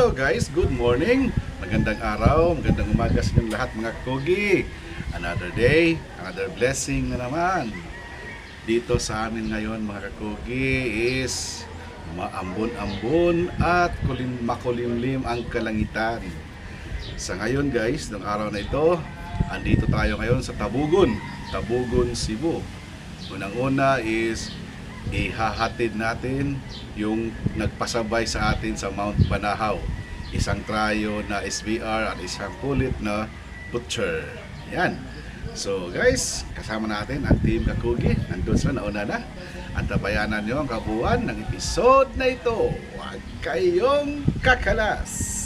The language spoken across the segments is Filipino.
Hello guys, good morning. Magandang araw, magandang umaga sa inyong lahat mga kogi. Another day, another blessing na naman. Dito sa amin ngayon mga kakogi is maambon-ambon at kulim makulimlim ang kalangitan. Sa ngayon guys, ng araw na ito, andito tayo ngayon sa Tabugon, Tabugon, Cebu. Unang-una is ihahatid natin yung nagpasabay sa atin sa Mount Banahaw. Isang trayo na SBR at isang kulit na butcher. Yan. So guys, kasama natin ang Team Kakugi. Nandun sila, nauna na. At tabayanan nyo ang kabuuan ng episode na ito. Huwag kayong kakalas!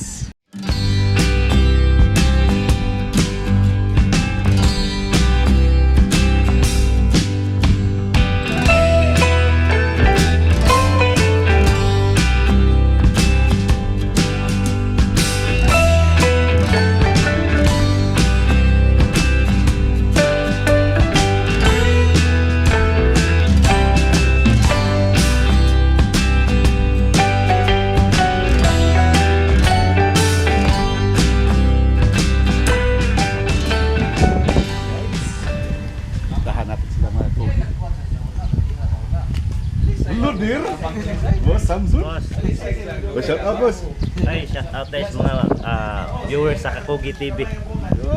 Sa Kakugi TV.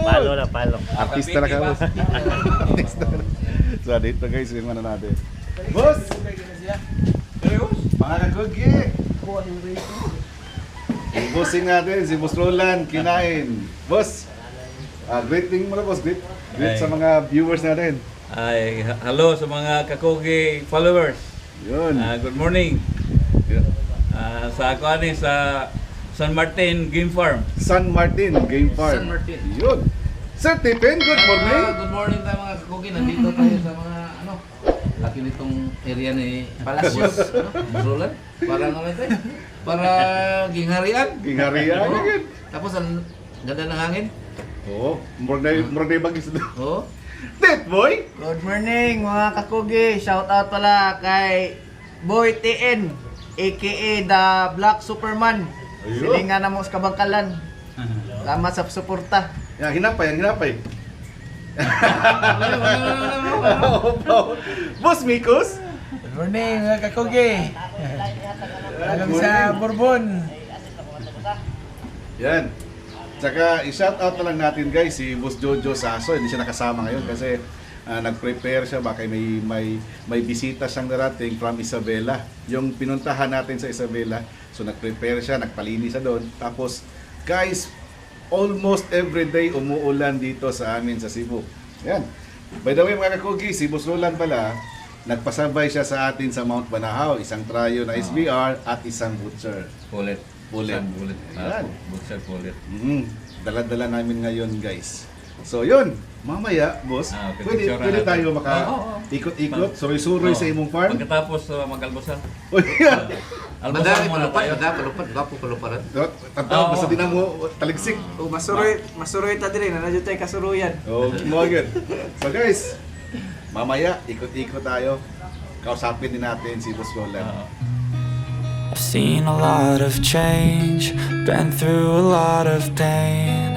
Palo na palo. Artista na ka boss. Artista na. So dito guys, yung ano natin. Boss! Mga kakugi! Yung bossing natin, si Boss Roland, kinain. Boss! Ah, greeting mo na boss, greet, greet sa mga viewers natin. Ay, hello sa mga Kakugi followers. Yun. Ah, good morning. Ah, sa ako ani sa San Martin Game Farm. San Martin Game Farm. San Martin. Yun. Sir Tipen, good morning. Ah, good morning tayo mga kakugi. Nandito tayo sa mga ano, laki nitong area ni Palacios. ano. Parang ano ito eh. Para gingharian. Gingharian, yun. Tapos ang ganda ng hangin. Oo, murag na murag na bagis doon. Oo. Tit boy. Good morning mga kakugi. Shout out pala kay Boy TN aka The Black Superman. Silingan na mo sa kabangkalan. Salamat sa suporta. Yan, hinapay, yan, hinapay. Boss Mikos. Good morning mga kakugi. Alam sa Bourbon. Yan. Tsaka i-shout out na lang natin guys si Boss Jojo Saso. Hindi siya nakasama ngayon kasi ah, nag-prepare siya baka may may may bisita siyang darating from Isabela. Yung pinuntahan natin sa Isabela. So nag-prepare siya, nagpalinis siya doon. Tapos guys, almost every day umuulan dito sa amin sa Cebu. Yan. By the way mga kakugi, si Boss Roland pala, nagpasabay siya sa atin sa Mount Banahaw, isang trayo na SBR at isang butcher. Bullet. Bullet. Bullet. Butcher bullet. Mm, dala-dala namin ngayon guys. So yun, mamaya boss, Ah, pwede, pwede natin. tayo maka Oo, oo. ikot-ikot, suroy-suroy Oo. sa imong farm. Pagkatapos uh, mag-almusal. O yan. Almusal Madami tayo. madami palupat, gwapo paluparan. Tantaw, Oo. basta di na mo taligsik. Oh, masuroy, masuroy ta dire na nadyo tayo kasuruyan. Oh, mo agad. So guys, mamaya ikot-ikot tayo. Kausapin din natin si Boss Roland. I've seen a lot of change, been through a lot of pain.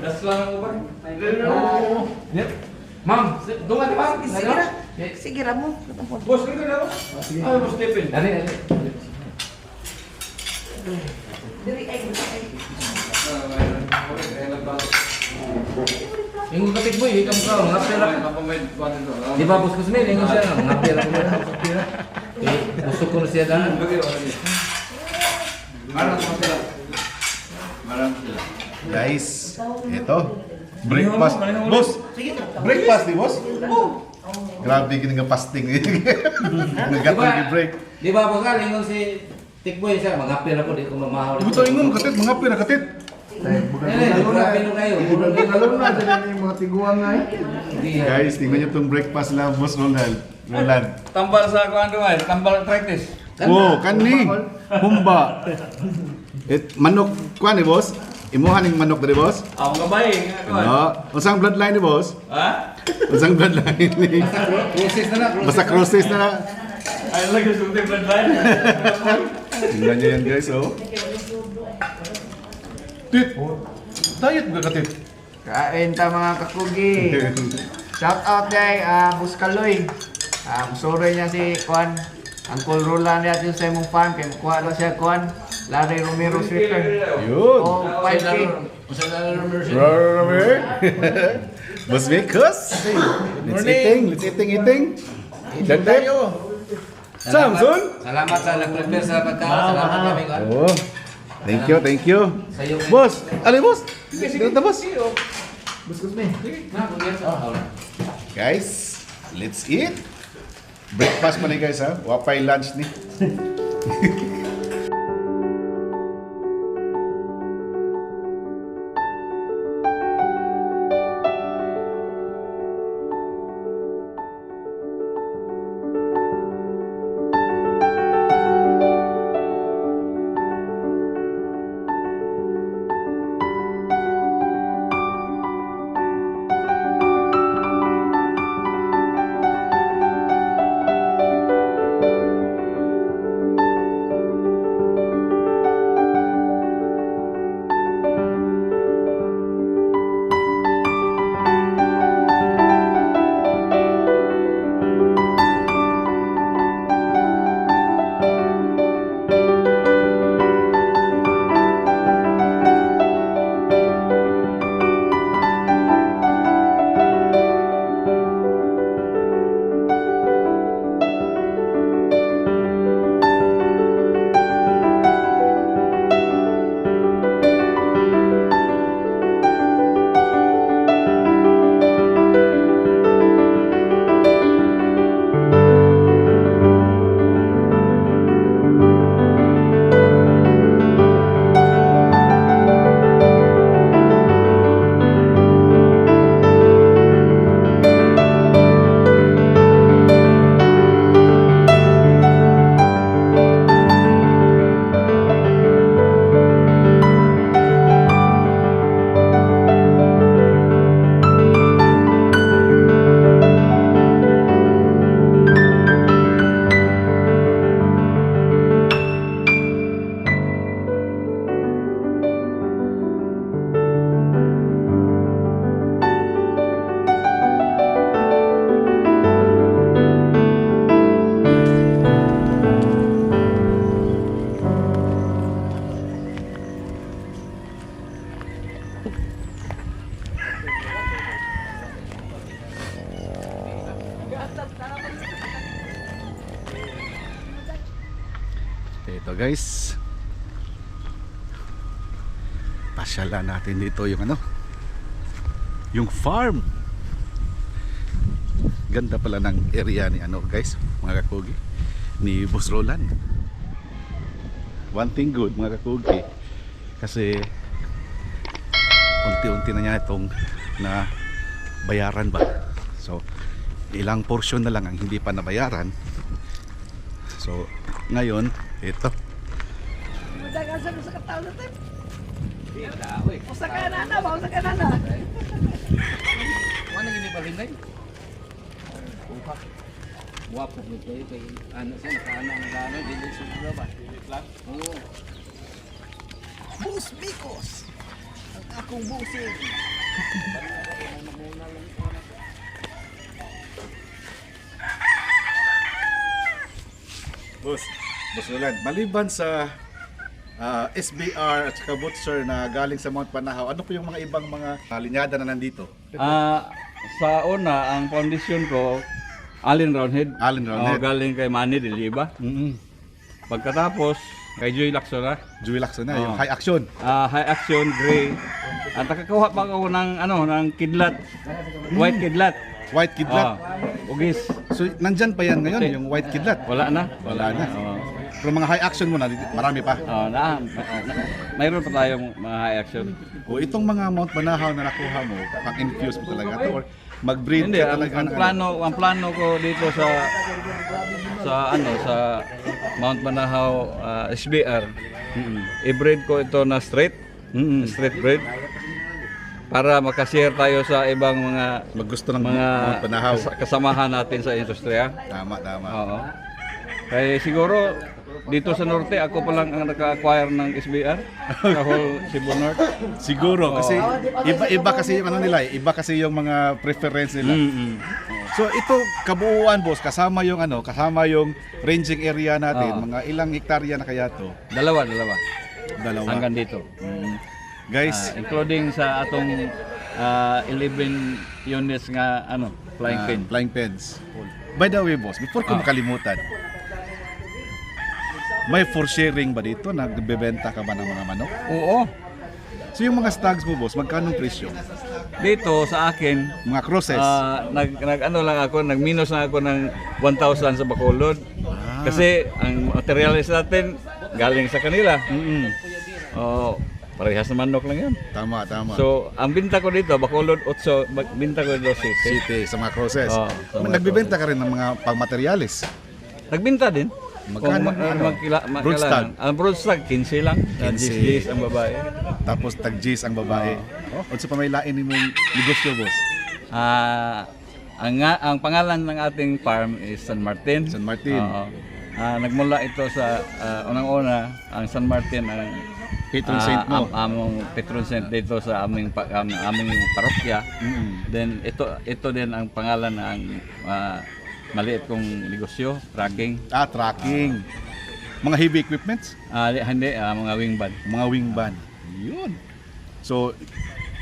Das lang ang uban. Ma'am, doon ka ma'am. Sige ra. Sige ra mo. Boss, kaya na boss. Ay, boss Stephen. Dali, dali. Yung katik boy, ikaw ka, mga pera. Di ba, Boss Kusmil, yung siya nga, mga pera ko meron sa pera. Eh, gusto ko na siya daan. Guys, ito. Breakfast. Boss, breakfast ni boss? Grabe gini nga fasting. Nagatong gi break. Di ba, Boss Al, yung si Tikboy siya, mga pera ko, di ko mamahaw. Buto ingon katit mga pira katit. Grabe yung Guys, tingnan niyo tong breakfast lang boss Ronald. Roland. Tambal sa kuan doon, tambal practice. Oh, kani. Humba. Et manok kuan ni boss. Imuhan ning manok diri boss. Ang gabay nga kuan. No, unsang bloodline ni boss? Ha? Unsang bloodline ni? Process na na. Basta crosses na na. Ay lagi sa utik bloodline. Tingnan niyo yan guys, oh. Tit. Diet ba katit? Kain ta mga kakugi. Shout out kay uh, Buskaloy. Um, sorry niya si Kwan. Uncle Roland niya sa imong farm. Kaya kuha daw siya Kwan. Larry Romero Sweeper. Yun. Oh, 5K. Usa na lang mercy. Romer. Boss Vickers. Let's eating, let's eating, eating. Dagdag. Samson. Salamat sa nag-prepare sa pagkaon. Salamat kami ko. Oh. Thank you, thank you. Sa iyo. Boss, yung boss? Dito boss. Na, kung yan sa oh, Guys, let's eat. Breakfast pa ni guys ha. Wapay lunch ni. natin dito yung ano. Yung farm. Ganda pala ng area ni ano guys, mga kakugi. Ni Boss Roland. One thing good mga kakugi. Kasi unti-unti na niya itong na bayaran ba. So ilang portion na lang ang hindi pa nabayaran. So ngayon, ito. Dagasa ko sa katao na tayo. Usa ka na na, ba? Usa na na. Ano gini balingay? Wapo mo kayo kay ano siya nakaana ng ano dili sa ba? Oo. Bus Bicos. Ang akong busing. Boss, Boss Roland, maliban sa ah, SBR at saka Butcher na galing sa Mount Panahaw. Ano po yung mga ibang mga ah, linyada na nandito? Ah, sa una, ang foundation ko, Allen Roundhead. Allen Roundhead. Oo, galing kay Manny Dili ba? Mm-hmm. Pagkatapos, kay Joy Laxona. Joey Lacson na, yung Oo. high action. Ah, high action, gray. At nakakuha pa ako ng, ano, ng kidlat. White kidlat. White Kidlat. Oh, ugis. So, nandyan pa yan ngayon, yung White Kidlat. Wala na. Wala na. Oo. Pero mga high action mo na, marami pa. Oh, na, mayroon pa tayong mga high action. O itong mga Mount Panahaw na nakuha mo, pang-infuse mo talaga to or mag-breed Hindi, ka ang, talaga ang ng plano, ang plano ko dito sa sa ano sa Mount Manahaw ah, SBR. I-breed ko ito na straight, straight breed para makashare tayo sa ibang mga maggusto ng mga Mount Panahaw. kas- kasamahan natin sa industriya. Tama, tama. Oo. Kaya siguro dito sa norte ako pa lang ang naka-acquire ng SBR sa whole Cebu North. Siguro kasi iba-iba kasi yung ano nila, eh, iba kasi yung mga preference nila. Mm-mm. So ito kabuuan boss, kasama yung ano, kasama yung ranging area natin, Oo. mga ilang hektarya na kaya to? Dalawa, dalawa. Dalawa. Hanggang dito. Guys, Ah, including sa atong ah, 11 units nga ano, flying ah, pin. flying pens. By the way boss, before ko Ah. makalimutan, may for sharing ba dito? Nagbebenta ka ba ng mga manok? Oo. So yung mga stags mo boss, magkano presyo? Dito sa akin, Mga crosses? ah, nag, nag ano lang ako, nag-minus na ako ng 1,000 sa Bacolod. Ah. Kasi ang materials natin galing sa kanila. Mm-mm. Oh, parehas na manok lang yan. Tama, tama. So, ang binta ko dito, Bacolod 8, bag- binta ko dito 7. City sa mga crosses. Oo, sa mga Nagbebenta ka rin ng mga pangmaterialis. Nagbinta din. Magkano? Kung ma- Ano? magkila- magkailangan. Broodstag? Ang broodstag, 15 lang. 15. 15 ang babae. Tapos tag-G's ang babae. Oh, unsa pa may lain ni mong negosyo, boss? Ah, ang ang pangalan ng ating farm is San Martin. San Martin. Oo. Ah, nagmula ito sa ah, unang-una ang San Martin ang Patron ah, saint mo. am- among patron saint dito sa aming pa- am- aming parokya. Mm-mm. Then ito ito din ang pangalan ng ah, maliit kong negosyo, tracking. Ah, tracking. Mga heavy equipments, Ah, di- hindi ah, mga wing band. mga wing band. Yun. So,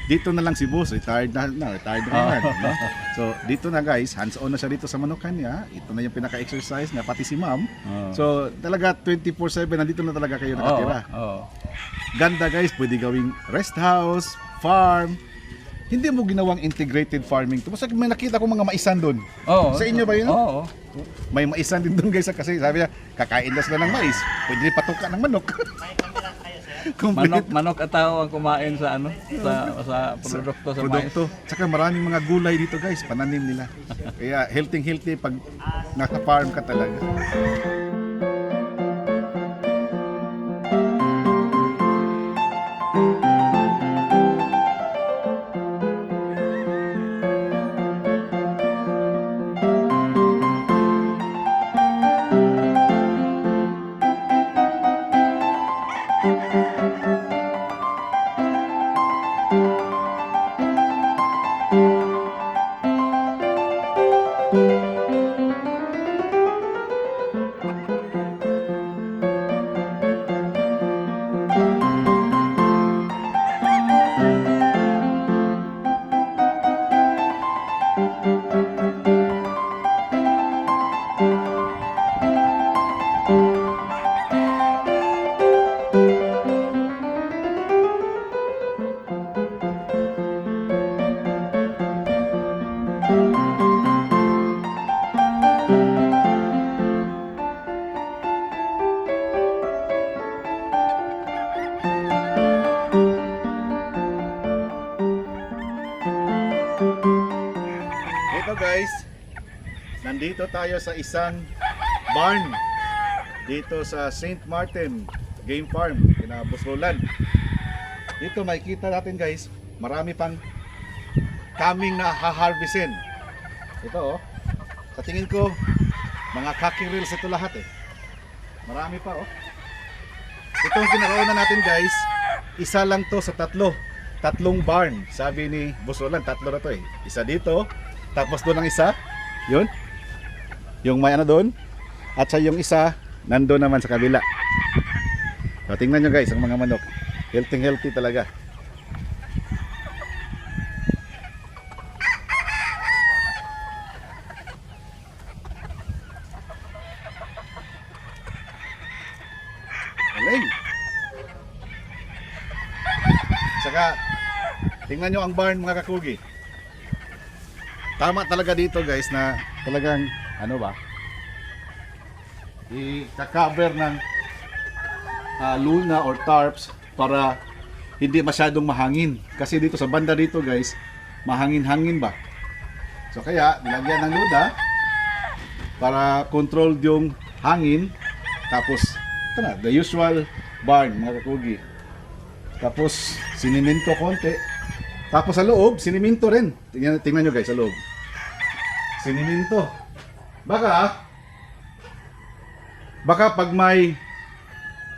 dito na lang si boss, retired na, na retired na yan. no? So, dito na guys, hands-on na siya dito sa manukan niya. Ito na yung pinaka-exercise na pati si ma'am. Oo. So, talaga 24-7, nandito na talaga kayo nakatira. Oo. Ganda guys, pwede gawing rest house, farm. Hindi mo ginawang integrated farming to. Basta may nakita ko mga maisan doon. Oo. Sa inyo ba yun? Oo. May maisan din doon guys kasi sabi niya, kakain na sila ng mais. Pwede rin patuka ng manok. Manok, manok at tao ang kumain sa ano sa sa produkto sa mais. produkto. Tsaka maraming mga gulay dito guys, pananim nila. Kaya healthy healthy pag naka-farm ka talaga. Nandito tayo sa isang barn dito sa St. Martin Game Farm, kina Boss Roland. Dito makikita natin guys, marami pang kaming na haharvestin. Ito oh, sa tingin ko, mga khaki reels ito lahat eh. Marami pa oh. Itong kinakauna natin guys, isa lang to sa tatlo. Tatlong barn. Sabi ni Boss Roland, tatlo na to eh. Isa dito, tapos doon ang isa. Yun. Yung may ano doon. At sa yung isa, nandoon naman sa kabila. So, tingnan nyo guys, ang mga manok. Healthy healthy talaga. Galing. Saka, tingnan nyo ang barn mga kakugi. Tama talaga dito guys na talagang, ano ba, i-cover ng ah, luna or tarps para hindi masyadong mahangin. Kasi dito sa banda dito guys, mahangin-hangin ba? So kaya, nilagyan ng luda para controlled yung hangin. Tapos, ito na, the usual barn, mga kakugi. Tapos, siniminto konti. Tapos sa loob, siniminto rin. Tingnan, tingnan nyo guys, sa loob. Siniminto. Baka, baka pag may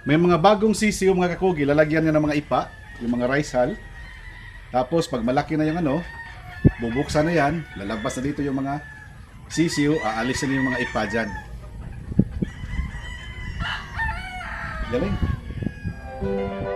may mga bagong sisiyo mga kakugi, lalagyan niya ng mga ipa, yung mga rice hull. Tapos pag malaki na yung ano, bubuksan na yan, lalabas na dito yung mga sisiyo, aalisin na yung mga ipa dyan. Galing. Dito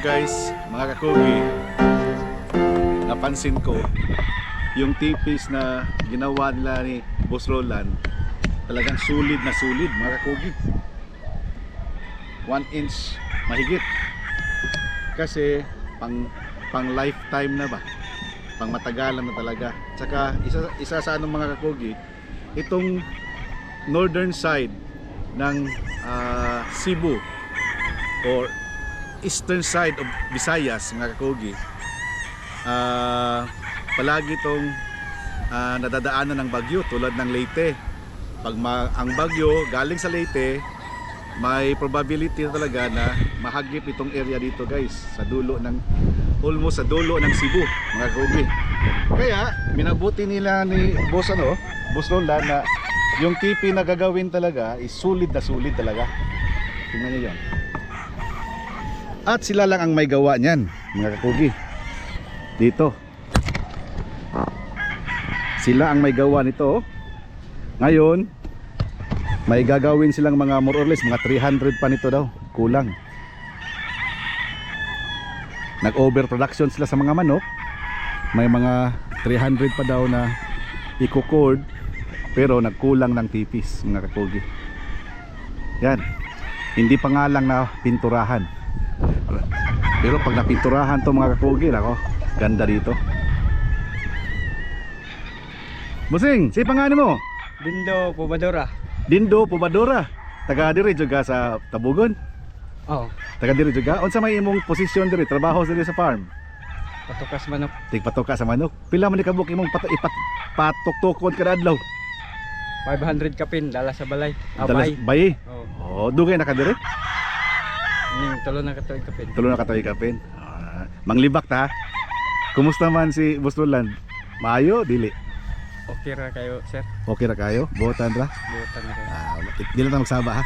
guys, mga kakugi, napansin ko yung tipis na ginawa nila ni Boss Roland talagang sulit na sulit mga kakugi 1 inch mahigit. Kasi pang pang lifetime na ba? Pang matagalan na talaga. Tsaka isa, isa sa anong mga kakugi itong northern side ng ah, Cebu or eastern side of Visayas mga kakugi ah palagi itong ah, nadadaanan ng bagyo tulad ng Leyte. Pag ma- ang bagyo galing sa Leyte may probability talaga na mahagip itong area dito guys sa dulo ng almost sa dulo ng Cebu mga kakugi. Kaya minabuti nila ni boss ano boss Roland na yung tipi na gagawin talaga is sulit na sulit talaga. Tingnan niyo yan at sila lang ang may gawa niyan, mga kakugi. Dito. Sila ang may gawa nito. Ngayon, may gagawin silang mga more or less, mga 300 pa nito daw. Kulang. Nag-overproduction sila sa mga manok. May mga 300 pa daw na iko-cord. Pero nagkulang ng tipis, mga kakugi. Yan. Hindi pa nga lang na pinturahan. Pero pag napinturahan to mga kakugi, ako, ganda dito. Busing, si pangalan mo? Dindo Pobadora. Dindo Pubadora. Taga diri juga sa Tabugon. Oh, Taga diri juga. Unsa may imong posisyon diri? Trabaho diri sa farm. patukas manok. Tigpatoka sa manok. Pila man ni kabuk imong pat ipat patuktukon kada adlaw? 500 kapin dala sa balay. Ah, Dalas bay. Oh, Oh, dugay na kadiri. Ning tulo na katuig kapin. Tulo na katawi kapin. Ah, manglibak ta. Kumusta man si Boss Roland? Maayo, dili. Okay ra kayo, sir. Okay ra kayo? Buotan ra? Buotan kayo. Ah, di lang ta magsaba ha.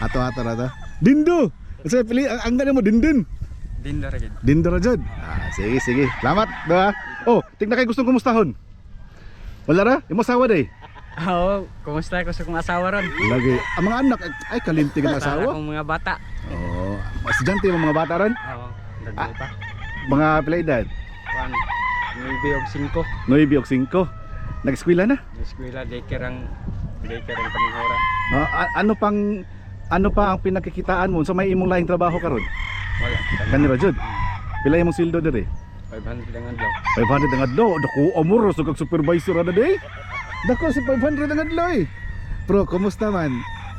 Ato-ato ra ta. Dindo! Kasi pili ang ang ganun mo dindin. Din ra gid. Dindo ra jud. Ah, sige sige. Salamat do ha. Oh, tigna kay gustong kumustahon. Wala ra? Imo sawa day. Oo, kumusta ko sa kong asawa ron? Lagi. Ang mga anak ay kalintig Sa asawa. akong mga bata. Oh, estudyante yung mga bata ron. Oo, dagdag pa. Mga pila edad. One, maybe og 5. 9 o 5. Nag-eskwela na. Eskwela, daycare ang daycare ang panghora. Ah, a- ano pang ano pa ang pinagkikitaan mo sa may imong lahing trabaho karon? Wala. Kanira jud. Pila imong sweldo diri? 500 lang adlaw. 500 ang adlaw. Dako amor so kag supervisor ana day. Dako si 500 ang adlaw eh. Pero kumusta man?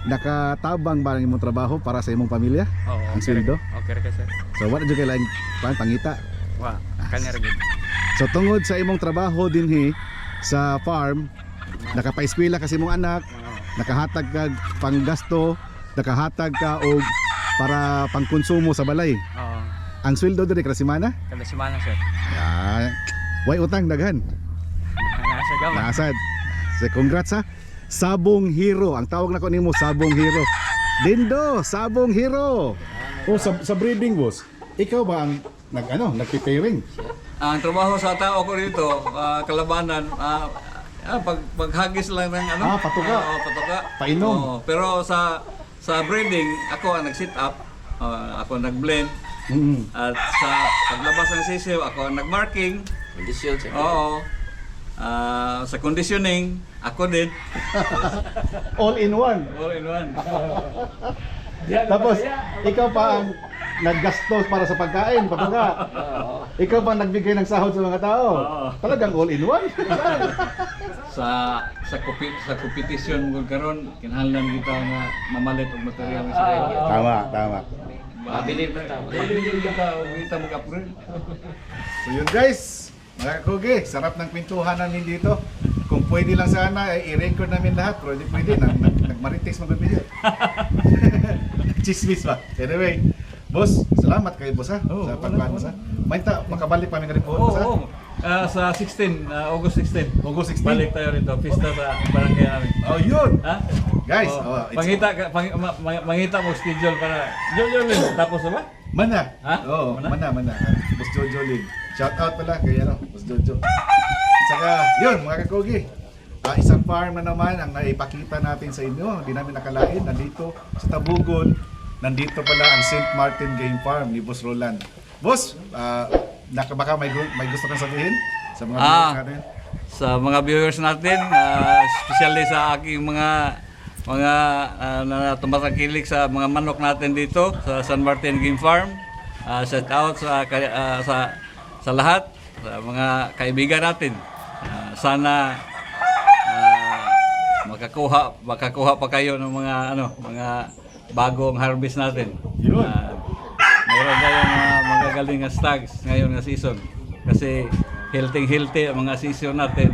Nakatabang ba ang imong trabaho para sa imong pamilya? Oo, Ang okay sweldo? Okay ra sir. So wala jud kay lain pang pangita. Wa, kanya ra gid. So tungod sa imong trabaho dinhi sa farm, nakapaeskwela kasi imong anak, nakahatag kag panggasto, nakahatag ka og para pangkonsumo sa balay. Oo, Ang sweldo diri kada semana? kada semana, sir. Ah, way utang daghan. Nasa gawa. Naasad. So congrats ha. Sabong Hero. Ang tawag nako nimo Sabong Hero. Dindo, Sabong Hero. Oh, sa, sa breeding boss. Ikaw ba ang nag ano, nagpipairing? Ang trabaho sa tao ko dito, ah, kalabanan, ah, ah, pag paghagis lang ng ano? Ah, patuka. Oo, patuka. Painom. Oo, pero sa sa breeding, ako ang nag-sit up, ah, ako ang nag-blend, Mm. at sa paglabas ng sisiw, ako ang nag-marking. Kondisyon siya. Oo. Ah, sa conditioning, ako din. All in one. All in one. Tapos ikaw pa ang naggastos para sa pagkain, patuka. Ikaw pa ang nagbigay ng sahod sa mga tao. Talagang all in one. sa sa kopi, sa competition mo karon kinahanglan kita nga mamalit og material sa kaya. tama, tama. Mabilib na tao. Dili kita og kita mag-upgrade. So yun guys, mga kakugi, sarap ng pintuhan namin dito. Kung pwede lang sana, eh, i-record namin lahat. Pero hindi pwede, nag, nag, nagmarites mag-video. Chismis ba? Anyway, boss, salamat kayo boss ha, Oo, sa wala, ha. Mainta, makabalik pa kami report Oo, boss ha. oo. Ah, sa 16, ah, August 16. August 16. Balik tayo rito, pista sa barangay namin. Oh yun! Ha? Guys, Oo. oh, it's- pangita ka- pang, ma, ma- mangita mo schedule para Jojo Lin, tapos na ba? Mana. Ha? Oo, Mana? mana, mana. Boss Jojo Lin. Shout out pala kay ano, Boss Jojo. Saka, yun mga kakugi. Ah, isang farm na naman ang naipakita natin sa inyo. Hindi namin nakalain. Nandito sa Tabugon. Nandito pala ang St. Martin Game Farm ni Boss Roland. Boss, ah, naka, baka may, may gusto kang sabihin sa mga Ah. viewers natin? Sa mga viewers natin, ah, especially sa aking mga mga uh, na tumatangkilik sa mga manok natin dito sa San Martin Game Farm. Ah, shout out sa ah, sa sa lahat sa mga kaibigan natin. Ah, sana ah, makakuha makakuha pa kayo ng mga ano mga bagong harvest natin. Yun. Ah, mayroon tayong mga magagaling na stags ngayon na season. Kasi healthy healthy ang mga season natin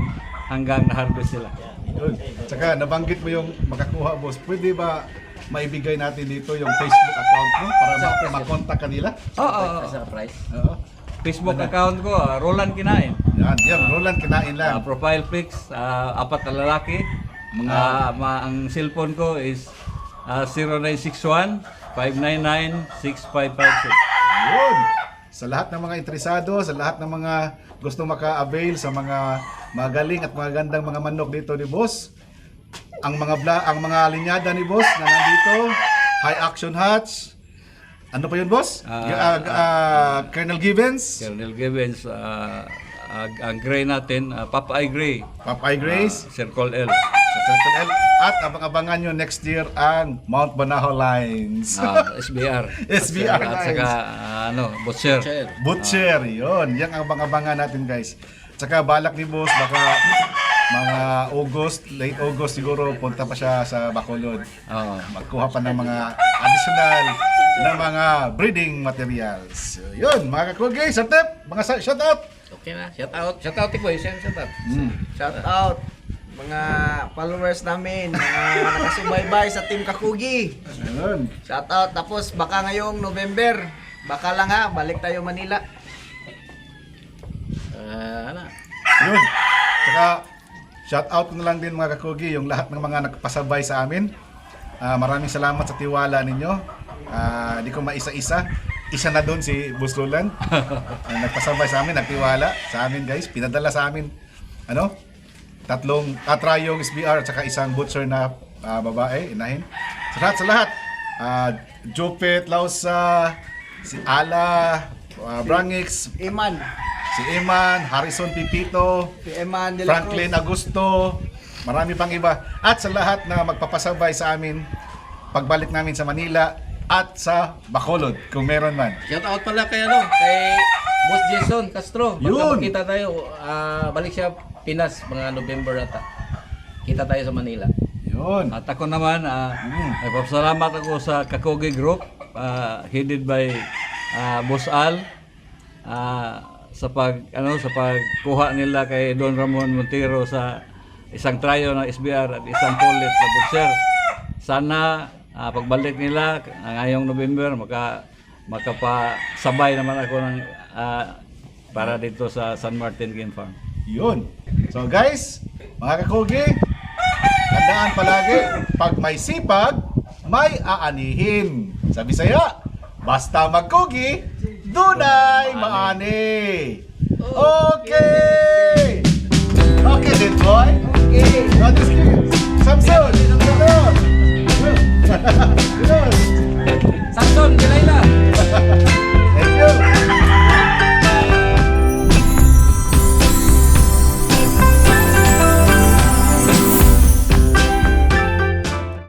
hanggang na-harvest sila. Yun. Tsaka nabanggit mo yung makakuha boss. Pwede ba maibigay natin dito yung Facebook account mo para ma- makontak kanila? Oo, oo, oo. Sa price. Oo. Facebook account ko, ah, Roland Kinain. Yan, yan. Roland, kinain Ah, lang. profile pics, ah, apat na lalaki. Mga ma- ang cellphone ko is ah, 0961 599 6556. Yun. Sa lahat ng mga interesado, sa lahat ng mga gusto maka-avail sa mga magaling at mga gandang mga manok dito ni Boss. Ang mga bla ang mga linyada ni Boss na nandito, High Action Hatch. Ano pa yun, Boss? Ah, G- ah, ah, Colonel Gibbons, Colonel Gibbons, ah, ah, ang gray natin, uh, Popeye Gray, Popeye Grace, Circle L. sa Circle L. At abang-abangan nyo next year ang Mount Banahaw Lines. Ah, SBR. SBR At saka, ah, ano, Butcher. Butcher, yon. Yan ang abang-abangan natin guys. Tsaka balak ni boss, baka mga August, late August siguro, punta pa siya sa Bacolod. Oo. Magkuha pa ng mga additional na mga breeding materials. So, yun, mga kakugi, sa tip, mga shout out. Okay na. Shout out. Shout out, Tikoy. Shout out. Mm. Shout out. mga followers namin, mga nakasubaybay sa Team Kakugi. Ayun. Shout out. Tapos baka ngayong November, baka lang ha, balik tayo Manila. Ah, ano? Yun. Tsaka, shout out ko na lang din mga kakugi, yung lahat ng mga nagpasabay sa amin. Ah, maraming salamat sa tiwala ninyo. Ah, di ko maisa-isa. Isa na doon si Boss Roland. Ang nagpasabay sa amin, nagtiwala sa amin guys. Pinadala sa amin, ano? Tatlong, atrayong SBR at saka isang butcher na ah, babae, inahin. Sa lahat, sa lahat. Ah, Jopet, Lausa, si Ala, ah, Brangix, Iman. si Eman, Harrison Pipito, Si la Franklin Cruz. Augusto, marami pang iba. At sa lahat na magpapasabay sa amin, pagbalik namin sa Manila at sa Bacolod, kung meron man. Shout out pala kay ano, kay Boss Jason Castro. Yun. magkita tayo, ah, balik siya Pinas mga November ata. Kita tayo sa Manila. Yun. At ako naman, uh, nagpapasalamat ako sa Kakogi Group, ah, headed by ah, Boss Al, ah, sa pag ano sa pagkuha nila kay Don Ramon Montero sa isang trayo ng SBR at isang pulit na butcher. Sana uh, pagbalik nila ngayong November maka makapasabay naman ako ng uh, para dito sa San Martin Game Farm. Yun. So guys, mga kakugi, tandaan palagi, pag may sipag, may aanihin. Sabi saya, basta magkugi, dunay maani. Okay! Okay, then boy. Okay. Now this kid, Samson. Santon, Delilah.